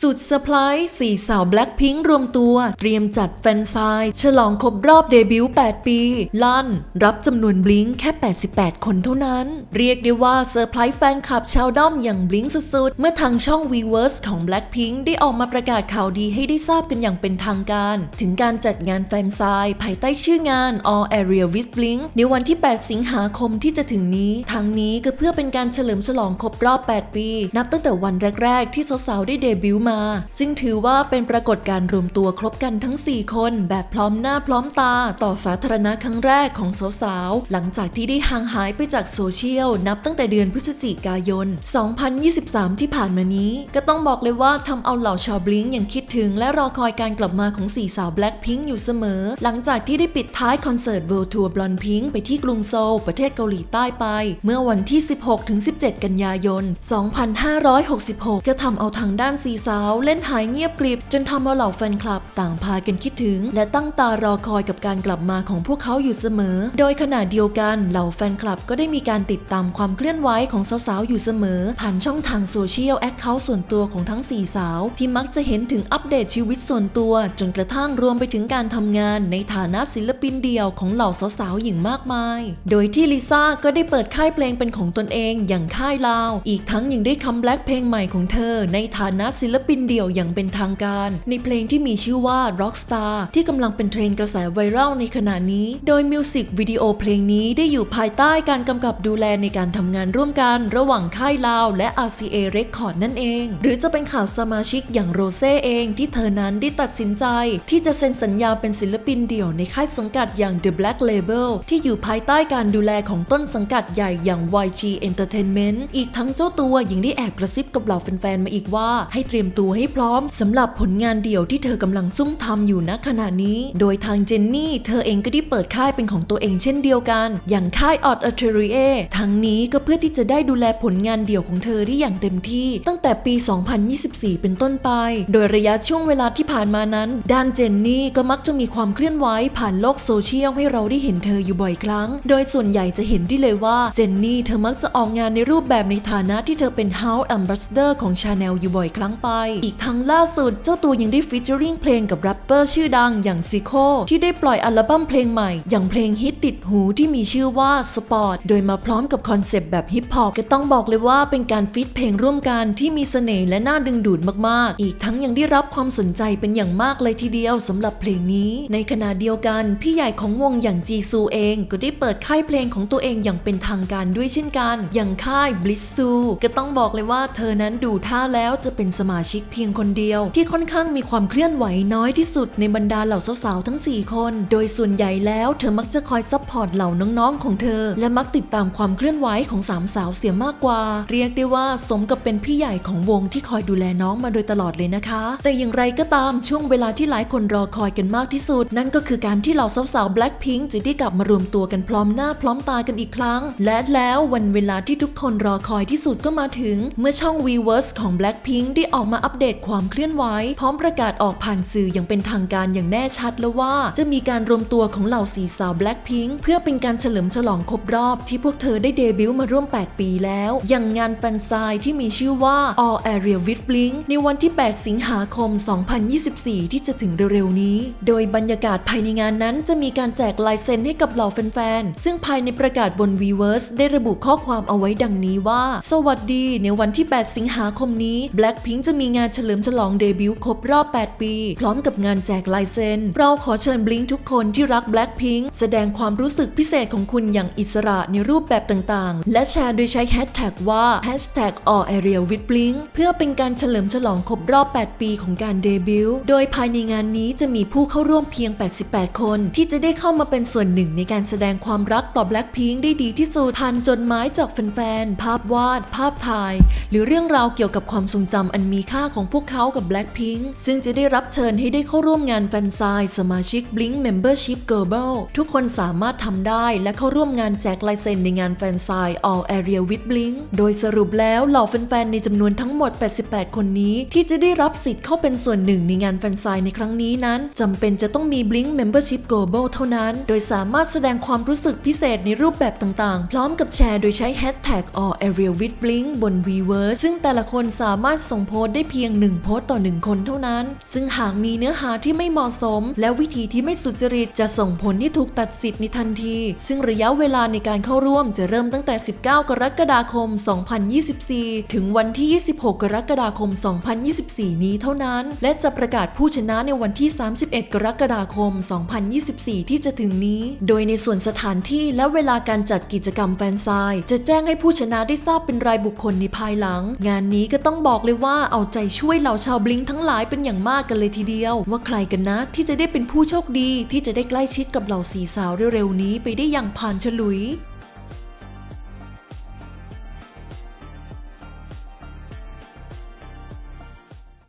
สุดเซอร์ไพรส์สี่สาวแบล็คพิงค์รวมตัว เตรียมจัดแฟนไซน์ฉลองครบรอบเดบิวต์ 8 ปี ลั่น รับจำนวนบลิงค์แค่ 88 คนเท่านั้น เรียกได้ว่าเซอร์ไพรส์แฟนคลับชาวด้อมอย่างบลิงค์สุดๆ เมื่อทางช่อง Weverse ของ Blackpink ได้ออกมาประกาศข่าวดีให้ได้ทราบกันอย่างเป็นทางการ ถึงการจัดงานแฟนไซน์ภายใต้ชื่องาน All Area with Blink ในวันที่ 8 สิงหาคมที่จะถึงนี้ทางนี้ก็เพื่อเป็นการเฉลิมฉลองครบรอบ 8 ปี นับตั้งแต่วันแรก ๆ ที่สาวๆได้เดบิวต์มา ซึ่งถือว่าเป็นปรากฏการณ์รวมตัวครบกันทั้ง 4 คน แบบพร้อมหน้าพร้อมตา ต่อสาธารณะครั้งแรกของสาวๆ หลังจากที่ได้ห่างหายไปจากโซเชียล นับตั้งแต่เดือนพฤศจิกายน 2023 ที่ผ่านมานี้ ก็ต้องบอกเลยว่าทำเอาเหล่าชาวบลิงอย่างคิดถึง และรอคอยการกลับมาของสี่สาวแบล็คพิงค์อยู่เสมอ หลังจากที่ได้ปิดท้ายคอนเสิร์ต World Tour Blonde Pink ไปที่กรุงโซลประเทศเกาหลีใต้ไป เมื่อวันที่ 16-17 กันยายน 2566 ก็ทำเอาทางด้านสีสาวเล่นหายเงียบกริบจนทำเอาเหล่าแฟนคลับต่างพากันคิดถึง และตั้งตารอคอยกับการกลับมาของพวกเขาอยู่เสมอ โดยขณะเดียวกันเหล่าแฟนคลับก็ได้มีการติดตามความเคลื่อนไหวของสาวๆอยู่เสมอ ผ่านช่องทางโซเชียลแอคเคาท์ส่วนตัวของทั้งสี่สาว ที่มักจะเห็นถึงอัปเดตชีวิตส่วนตัว จนกระทั่งรวมไปถึงการทำงานในฐานะศิลปินเดี่ยวของเหล่าสาวๆหญิงมากมาย โดยที่ลิซ่าก็ได้เปิดค่ายเพลงเป็นของตนเองอย่างค่ายลาว อีกทั้งยังได้คัมแบ็กเพลงใหม่ของเธอ ในฐานะศิลปินเดี่ยวอย่างเป็นทางการ ในเพลงที่มีชื่อว่า Rockstar ที่กำลังเป็นเทรนกระแสไวรัลในขณะนี้ โดยมิวสิกวิดีโอเพลงนี้ได้อยู่ภายใต้การกำกับดูแลในการทำงานร่วมกันระหว่างค่ายลาวและ RCA Record นั่นเอง หรือจะเป็นข่าวสมาชิกอย่างโรเซ่เองที่เธอนั้นได้ตัดสินใจ ที่จะเซ็นสัญญาเป็นศิลปินเดี่ยวในค่ายสังกัดอย่าง The Black Label ที่อยู่ภายใต้การดูแลของต้นสังกัดใหญ่อย่าง YG Entertainment อีกทั้งเจ้าตัวยังได้แอบกระซิบกับเหล่าแฟนๆมาอีกว่าให้เตรียมตัวให้พร้อมสำหรับผลงานเดี่ยวที่เธอกำลังซุ่มทำอยู่ณขณะนี้ โดยทางเจนนี่เธอเองก็ได้เปิดค่ายเป็นของตัวเองเช่นเดียวกัน อย่างค่ายออดอัลเทเรียทั้งนี้ก็เพื่อที่จะได้ดูแลผลงานเดี่ยวของเธอได้อย่างเต็มที่ ตั้งแต่ปี 2024 เป็นต้นไป โดยระยะช่วงเวลาที่ผ่านมานั้น ด้านเจนนี่ก็มักจะมีความเคลื่อนไหวผ่านโลกโซเชียลให้เราได้เห็นเธออยู่บ่อยครั้ง โดยส่วนใหญ่จะเห็นได้เลยว่าเจนนี่เธอมักจะออกงานในรูปแบบในฐานะที่เธอเป็น House Ambassador ของ Chanel อยู่บ่อยครั้งไปอีกทั้งล่าสุดเจ้าตัวยังได้ฟีเจอริงเพลงกับแรปเปอร์ชื่อดังอย่างซิโคที่ได้ปล่อยอัลบั้มเพลงใหม่ อย่างเพลงฮิตติดหูที่มีชื่อว่า Sport โดยมาพร้อมกับคอนเซปต์แบบฮิปฮอปก็ต้องบอกเลยว่าเป็นการฟีดเพลงร่วมกันที่มีเสน่ห์และน่าดึงดูดมากๆ อีกทั้งยังได้รับความสนใจเป็นอย่างมากเลยทีเดียวสำหรับเพลงนี้ ในขณะเดียวกันพี่ใหญ่ของวงอย่างจีซูเอง ก็ได้เปิดค่ายเพลงของตัวเองอย่างเป็นทางการด้วยเช่นกัน อย่างค่าย Bliss s u ก็ต้องบอกเลยว่าเธอนั้นดูท่าแล้วจะเป็นสมาชิกเพียงคนเดียว ที่ค่อนข้างมีความเคลื่อนไหวน้อยที่สุดในบรรดาเหล่าสาวๆทั้ง 4 คน โดยส่วนใหญ่แล้วเธอมักจะคอยซัพพอร์ตเหล่าน้องๆของเธอ และมักติดตามความเคลื่อนไหวของสามสาวเสียมากกว่า เรียกได้ว่าสมกับเป็นพี่ใหญ่ของวงที่คอยดูแลน้องมาโดยตลอดเลยนะคะ แต่อย่างไรก็ตามช่วงเวลาที่หลายคนรอคอยกันมากที่สุด นั่นก็คือการที่เหล่าสาวๆ Blackpink จะได้กลับมารวมตัวกันพร้อมหน้าพร้อมตากันอีกครั้ง และแล้ววันเวลาที่ทุกคนรอคอยที่สุดก็มาถึง เมื่อช่อง Weverse ของ Blackpink ได้ออกมาอัปเดตความเคลื่อนไหวพร้อมประกาศออกผ่านสื่ออย่างเป็นทางการอย่างแน่ชัดแล้วว่า จะมีการรวมตัวของเหล่าสีสาว Blackpink เพื่อเป็นการเฉลิมฉลองครบรอบที่พวกเธอได้เดบิวต์มาร่วม 8 ปีแล้ว อย่างงานแฟนไซน์ที่มีชื่อว่า All Area with Blink ในวันที่ 8 สิงหาคม 2024 ที่จะถึงเร็วๆนี้ โดยบรรยากาศภายในงานนั้นจะมีการแจกลายเซ็นให้กับเหล่าแฟนๆ ซึ่งภายในประกาศบน Weverse ได้ระบุข้อความเอาไว้ดังนี้ว่า สวัสดี ในวันที่ 8 สิงหาคมนี้ Blackpink จะมีีงานเฉลิมฉลองเดบิวต์ครบรอบ 8 ปี พร้อมกับงานแจกลายเซ็น เราขอเชิญ Blink ทุกคนที่รัก Blackpink แสดงความรู้สึกพิเศษของคุณอย่างอิสระในรูปแบบต่างๆ และแชร์โดยใช้แฮชแท็กว่า hashtag all area with blink เพื่อเป็นการเฉลิมฉลองครบรอบ 8 ปีของการเดบิวต์ โดยภายในงานนี้จะมีผู้เข้าร่วมเพียง 88 คน ที่จะได้เข้ามาเป็นส่วนหนึ่งในการแสดงความรักต่อ Blackpink ได้ดีที่สุดผ่านจดหมายจากแฟนๆ ภาพวาด ภาพถ่าย หรือเรื่องราวเกี่ยวกับความทรงจำอันมีค่าของพวกเขากับ Blackpink ซึ่งจะได้รับเชิญให้ได้เข้าร่วมงานแฟนไซน์สมาชิก Blink Membership Global ทุกคนสามารถทำได้และเข้าร่วมงานแจกลายเซ็นในงานแฟนไซน์ All Area with Blink โดยสรุปแล้วเหล่าแฟนๆในจำนวนทั้งหมด 88 คนนี้ ที่จะได้รับสิทธิ์เข้าเป็นส่วนหนึ่งในงานแฟนไซน์ในครั้งนี้นั้นจำเป็นจะต้องมี Blink Membership Global เท่านั้น โดยสามารถแสดงความรู้สึกพิเศษในรูปแบบต่างๆ พร้อมกับแชร์โดยใช้ Hashtag All Area with Blink บน Weverse ซึ่งแต่ละคนสามารถส่งโพสได้ได้เพียง 1 โพสต์ต่อ 1 คนเท่านั้น ซึ่งหากมีเนื้อหาที่ไม่เหมาะสม และวิธีที่ไม่สุจริตจะส่งผลที่ถูกตัดสิทธิ์ในทันที ซึ่งระยะเวลาในการเข้าร่วมจะเริ่มตั้งแต่ 19 กรกฎาคม 2024 ถึงวันที่ 26 กรกฎาคม 2024 นี้เท่านั้น และจะประกาศผู้ชนะในวันที่ 31 กรกฎาคม 2024 ที่จะถึงนี้ โดยในส่วนสถานที่และเวลาการจัดกิจกรรมแฟนไซน์จะแจ้งให้ผู้ชนะได้ทราบเป็นรายบุคคลในภายหลัง งานนี้ก็ต้องบอกเลยว่าเอาใจช่วยเหล่าชาวบลิงทั้งหลายเป็นอย่างมากกันเลยทีเดียว ว่าใครกันนะที่จะได้เป็นผู้โชคดีที่จะได้ใกล้ชิดกับเหล่าสีสาวเร็วๆนี้ไปได้อย่างผ่านฉลุย